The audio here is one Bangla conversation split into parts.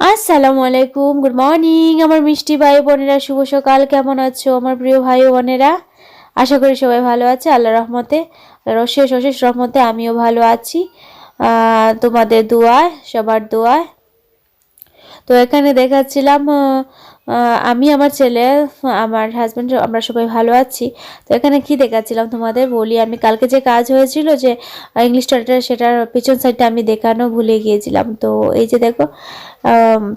আসসালামু আলাইকুম গুড মর্নিং আমার মিষ্টি ভাই বোনেরা, শুভ সকাল, কেমন আছো? আমার প্রিয় ভাই বোনেরা, আশা করি সবাই ভালো আছে আল্লাহ রহমতে অশেষ অশেষ রহমতে আমিও ভালো আছি। তোমাদের দোয়ায় সবার দোয়ায় তো এখানে দেখাচ্ছিলাম আমি, আমার ছেলে, আমার হাজব্যান্ড আমরা সবাই ভালো আছি। তো এখানে কি দেখাচ্ছিলাম তোমাদের? বলি, আমি কালকে যে কাজ হয়েছিল যে ইংলিশ টোয়েটার সেটার পিছন সাইডটা আমি দেখানো ভুলে গিয়েছিলাম। তো এই যে দেখো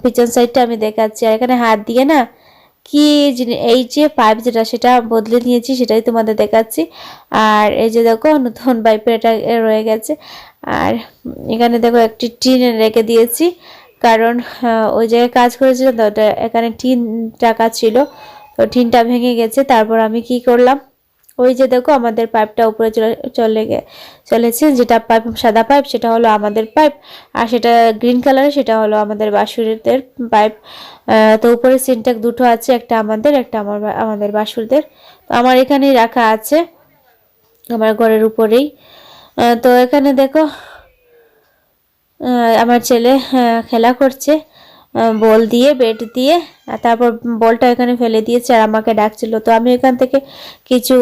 পিছন সাইডটা আমি দেখাচ্ছি। আর এখানে হাত দিয়ে না, কি এই যে পাইপ যেটা, সেটা বদলে নিয়েছি, সেটাই তোমাদের দেখাচ্ছি। আর এই যে দেখো, নতুন পাইপের এটা রয়ে গেছে। আর এখানে দেখো, একটি টিন রেখে দিয়েছি। কারণ আহ, ওই জায়গায় কাজ করেছিলাম তো এখানে টিন টাকা ছিল তো টিনটা ভেঙে গেছে তারপর আমি কি করলাম? ওই যে দেখো আমাদের পাইপটা উপরে চলে চলে চলেছে যেটা পাইপ সাদা পাইপ সেটা হলো আমাদের পাইপ আর সেটা গ্রিন কালারের সেটা হলো আমাদের বাসুরদের পাইপ। তো উপরে সিনটেক দুটো আছে একটা আমাদের একটা আমার আমাদের বাসুরদের তো আমার এখানেই রাখা আছে আমার ঘরের উপরেই। তো এখানে দেখো আমার ছেলে খেলা করছে। বল দিয়ে বেট দিয়ে আর তারপর বলটা এখানে ফেলে দিয়েছে আর আমাকে ডাকছিল। তো আমি এখান থেকে কিছু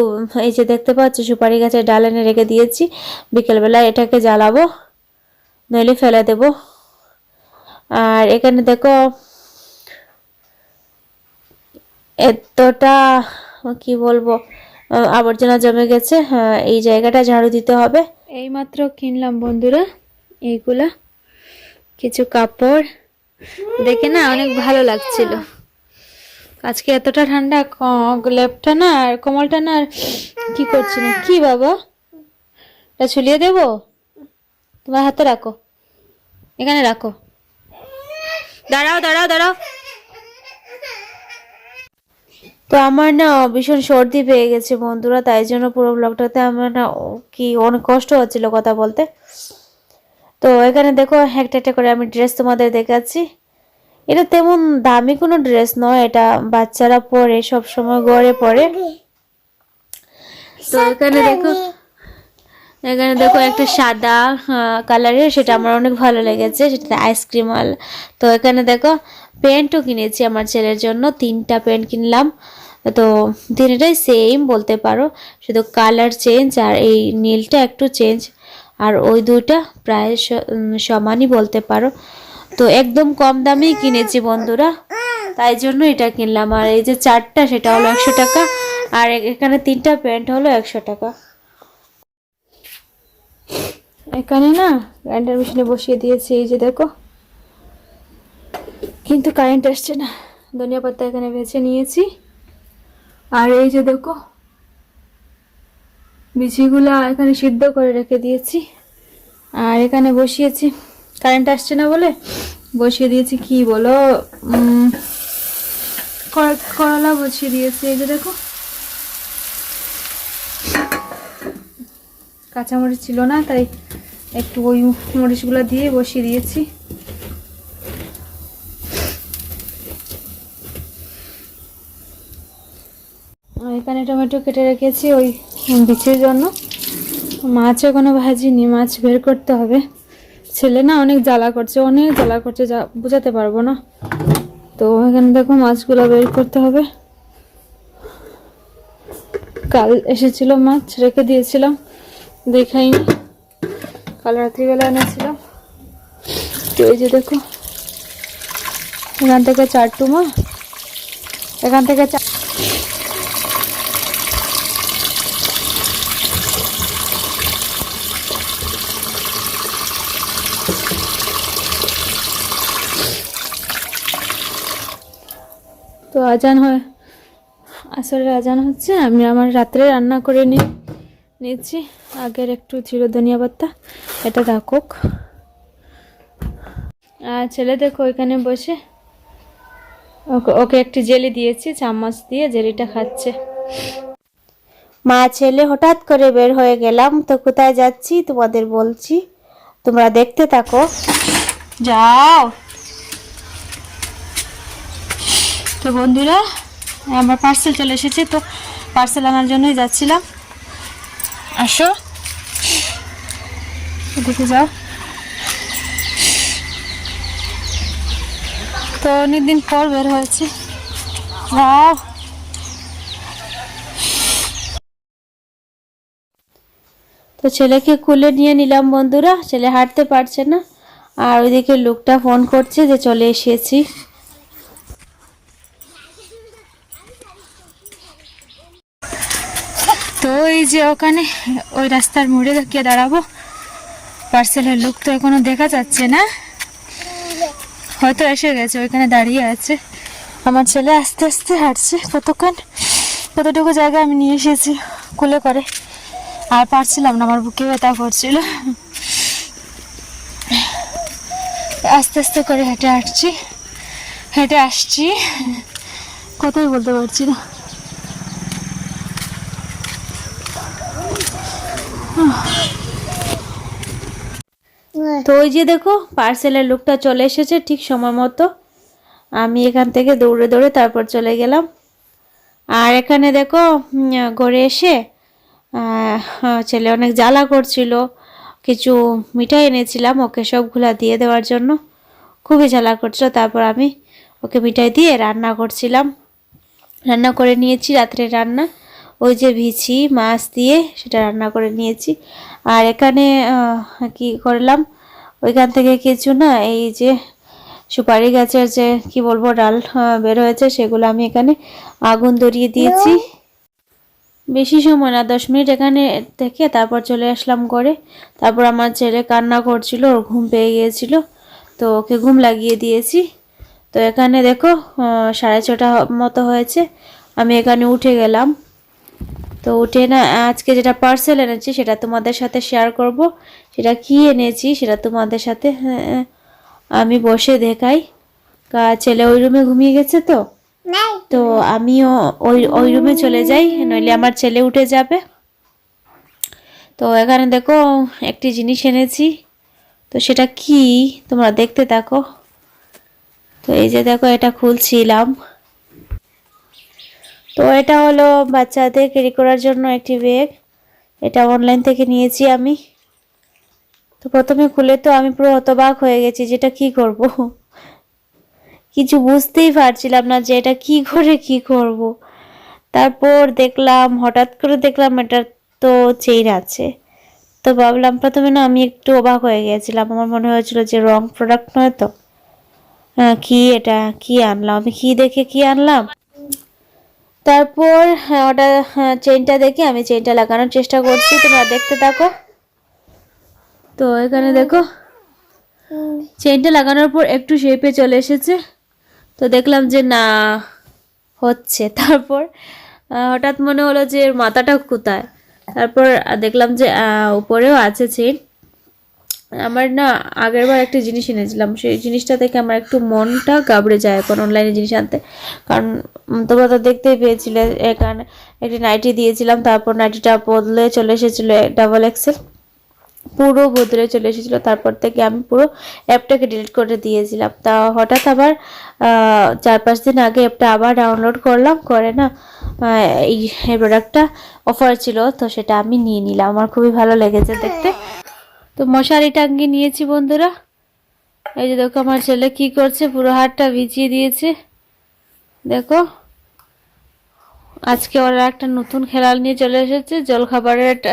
এই যে দেখতে পাচ্ছি সুপারি গাছের ডাল এনে রেখে দিয়েছি। বিকেলবেলা এটাকে জ্বালাবো নইলে ফেলে দেব। আর এখানে দেখো এতটা কি বলব আবর্জনা জমে গেছে। হ্যাঁ, এই জায়গাটা ঝাড়ু দিতে হবে। এইমাত্র কিনলাম বন্ধুরা এইগুলা। কিছু কাপড়। দেখে না অনেক ভালো লাগছিল। আজকে এতটা ঠান্ডা, ক- লেপটা না আর কোমলটা না আর কি করছি না কি বাবা? এটা ঝুলিয়ে দেব? তোমার হাতে রাখো। এখানে রাখো। দাঁড়াও দাঁড়াও দাঁড়াও। তো আমার না ভীষণ সর্দি পেয়ে গেছে বন্ধুরা, তাই জন্য পুরো ব্লগটাতে আমার না কি অনেক কষ্ট হচ্ছিল কথা বলতে। তো এখানে দেখো একটা একটা করে আমি ড্রেস তোমাদের দেখাচ্ছি। এটা তেমন দামি কোনো ড্রেস নয় এটা বাচ্চারা পরে সব সময় গড়ে পরে। তো এখানে দেখো এখানে দেখো একটা সাদা কালারের সেটা আমার অনেক ভালো লেগেছে সেটা আইসক্রিম আল তো এখানে দেখো প্যান্টও কিনেছি আমার ছেলের জন্য তিনটা প্যান্ট কিনলাম। তো তিনটাই সেম বলতে পারো শুধু কালার চেঞ্জ আর এই নীলটা একটু চেঞ্জ আর ওই দুইটা প্রায় সমানই বলতে পারো। তো একদম কম দামেই কিনেছি বন্ধুরা, তাই জন্য এটা কিনলাম। আর এই যে চারটা, সেটা হলো একশো টাকা, আর এখানে তিনটা প্যান্ট হলো একশো টাকা। এখানে না গ্রাইন্ডার মেশিনে বসিয়ে দিয়েছি, এই যে দেখো। কিন্তু কারেন্ট আসছে না। ধনিয়া পাতা এখানে বেছে নিয়েছি। আর এই যে দেখো বিচিগুলা এখানে সিদ্ধ করে রেখে দিয়েছি। আর এখানে বসিয়েছি। কারেন্ট আসছে না বলে বসিয়ে দিয়েছি, কি বলো? কর- করলা বসিয়ে দিয়েছি, এই যে দেখো। কাঁচামরিচ ছিল না, তাই একটু ওই মরিচগুলো দিয়ে বসিয়ে দিয়েছি আর এখানে টমেটো কেটে রেখেছি ওই বিচির জন্য। মাছ এখনও ভাজিনি, মাছ বের করতে হবে। ছেলে না অনেক জ্বালা করছে, অনেক জ্বালা করছে, যা বোঝাতে পারব না। তো এখানে দেখো মাছগুলো বের করতে হবে। কাল এসেছিল মাছ, রেখে দিয়েছিলাম, দেখাইনি। কাল রাত্রিবেলা এনেছিলাম। তো এই যে দেখো, এখান থেকে চারটু মা এখান থেকে তো আজান হয়। আসলে আজান হচ্ছে আমি আমার রাত্রে রান্না করে নি নিচ্ছি আগের একটু ছিল ধনিয়া পাত্তা এটা রাখুক। আর ছেলে দেখো ওইখানে বসে ওকে ওকে একটু জেলি দিয়েছি চামচ দিয়ে জেলিটা খাচ্ছে। মা ছেলে হঠাৎ করে বের হয়ে গেলাম তো কোথায় যাচ্ছি তোমাদের বলছি তোমরা দেখতে থাকো। যাও। তো বন্ধুরা, আমার পার্সেল চলে এসেছে, তো পার্সেল আনার জন্যই যাচ্ছিলাম। আসো। দেখে যাও। তো অনেকদিন পর বের হয়েছে. তো ছেলেকে কুলে নিয়ে নিলাম বন্ধুরা, ছেলে হাঁটতে পারছে না। আর ওইদিকে লোকটা ফোন করছে যে চলে এসেছি তো যে ওখানে ওই রাস্তার মোড়ে গিয়ে দাঁড়াবো। পার্সেলের লোক তো এখনও দেখা যাচ্ছে না। হয়তো এসে গেছে, ওইখানে দাঁড়িয়ে আছে। আমার ছেলে আস্তে আস্তে হাঁটছে কতক্ষণ, কতটুকু জায়গা আমি নিয়ে এসেছি, কুলে করে। আর পারছিলাম না, আমার বুকে ব্যথা করছিল। আস্তে আস্তে করে হেঁটে হাঁটছি, হেঁটে আসছি। কোথায় বলতে পারছি না। তো ওই যে দেখো পার্সেলের লোকটা চলে এসেছে ঠিক সময় মতো। আমি এখান থেকে দৌড়ে দৌড়ে তারপর চলে গেলাম। আর এখানে দেখো ঘরে এসে ছেলে অনেক জ্বালা করছিল। কিছু মিঠাই এনেছিলাম ওকে সবগুলা দিয়ে দেওয়ার জন্য। খুবই জ্বালা করছিল। তারপর আমি ওকে মিঠাই দিয়ে রান্না করছিলাম। রান্না করে নিয়েছি রাত্রে রান্না। ওই যে ভিছি মাছ দিয়ে সেটা রান্না করে নিয়েছি। আর এখানে কি করলাম? ওইখান থেকে কিছু না এই যে সুপারি গাছের যে কি বলব ডাল বের হয়েছে সেগুলো আমি এখানে আগুন ধরিয়ে দিয়েছি। বেশি সময় না দশ মিনিট এখানে থেকে তারপর চলে আসলাম করে তারপর আমার ছেলে কান্না করছিল ওর ঘুম পেয়ে গিয়েছিল তো ওকে ঘুম লাগিয়ে দিয়েছি। তো এখানে দেখো সাড়ে ছটা মতো হয়েছে আমি এখানে উঠে গেলাম। তো উঠে না আজকে যেটা পার্সেল এনেছি সেটা তোমাদের সাথে শেয়ার করব। সেটা কি এনেছি সেটা তোমাদের সাথে হ্যাঁ, আমি বসে দেখাই। কা- ছেলে ওই রুমে ঘুমিয়ে গেছে তো? তো আমিও ওই ওই রুমে চলে যাই নইলে আমার ছেলে উঠে যাবে। তো এখানে দেখো একটি জিনিস এনেছি। তো সেটা কি? তোমরা দেখতে থাকো। তো এই যে দেখো এটা খুলছিলাম। তো এটা হলো বাচ্চাদের ক্যারি করার জন্য একটি ব্যাগ এটা অনলাইন থেকে নিয়েছি আমি। তো প্রথমে খুলে তো আমি পুরো হতবাক হয়ে গেছি যেটা কি করব? কিছু বুঝতেই পারছিলাম না যে এটা কি করে কি করব। তারপর দেখলাম, হঠাৎ করে দেখলাম এটা তো চেইন আছে। তো ভাবলাম প্রথমে না আমি একটু অবাক হয়ে গিয়েছিলাম আমার মনে হয়েছিল যে রং প্রোডাক্ট নয় তো। কি এটা? কি আনলাম? আমি কি দেখে কি আনলাম? তারপর হ্যাঁ, ওটা হ্যাঁ, চেইনটা দেখে আমি চেইনটা লাগানোর চেষ্টা করছি। তোমরা দেখতে থাকো। তো এখানে দেখো চেইনটা লাগানোর পর একটু শেপে চলে এসেছে। তো দেখলাম যে না হচ্ছে। তারপর হঠাৎ মনে হলো যে মাথাটা কোথায়? তারপর দেখলাম যে উপরেও আছে চেইন আমার না আগের বার একটা জিনিস এনেছিলাম, সেই জিনিসটা থেকে আমার একটু মনটা গাবড়ে যায় এখন অনলাইনে জিনিস আনতে। কারণ তোমরা তো দেখতেই পেয়েছিলে এখানে একটি নাইটি দিয়েছিলাম, তারপর নাইটিটা বদলে চলে এসেছিল ডাবল এক্সেল পুরো বদলে চলে এসেছিল, তারপর থেকে আমি পুরো অ্যাপটাকে ডিলিট করে দিয়েছিলাম। তা হঠাৎ আবার চার পাঁচ দিন আগে অ্যাপটা আবার ডাউনলোড করলাম, করে না এই প্রোডাক্টটা অফার ছিল, তো সেটা আমি নিয়ে নিলাম। আমার খুবই ভালো লেগেছে দেখতে। তো মশারি টাঙ্গি নিয়েছি বন্ধুরা। এই যে দেখো আমার ছেলে কি করছে, পুরো হাতটা ভিজিয়ে দিয়েছে। দেখো, আজকে ওরা একটা নতুন খেলাল নিয়ে চলে এসেছে জল খাবারের একটা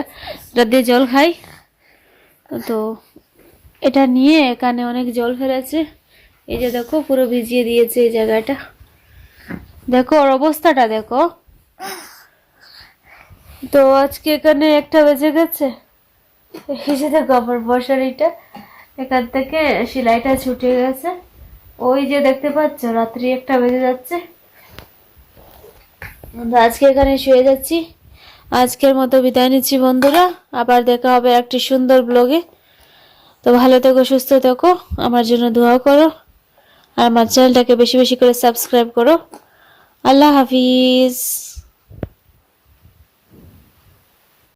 দিয়ে জল খাই। তো এটা নিয়ে এখানে অনেক জল ফেলেছে। এই যে দেখো, পুরো ভিজিয়ে দিয়েছে এই জায়গাটা। দেখো ওর অবস্থাটা, দেখো। তো আজকে এখানে একটা বেজে গেছে। দেখো আমার মশারিটা, এখান থেকে সেলাইটা ছুটে গেছে। ওই যে দেখতে পাচ্ছ, রাত্রি একটা বেজে যাচ্ছে। আজকে এখানে শুয়ে যাচ্ছি। আজকের মতো বিদায় নিচ্ছি বন্ধুরা। আবার দেখা হবে একটি সুন্দর ব্লগে। তো ভালো থেকো, সুস্থ থেকো। আমার জন্য দোয়া করো। আর আমার চ্যানেলটাকে বেশি বেশি করে সাবস্ক্রাইব করো। আল্লাহ হাফিজ।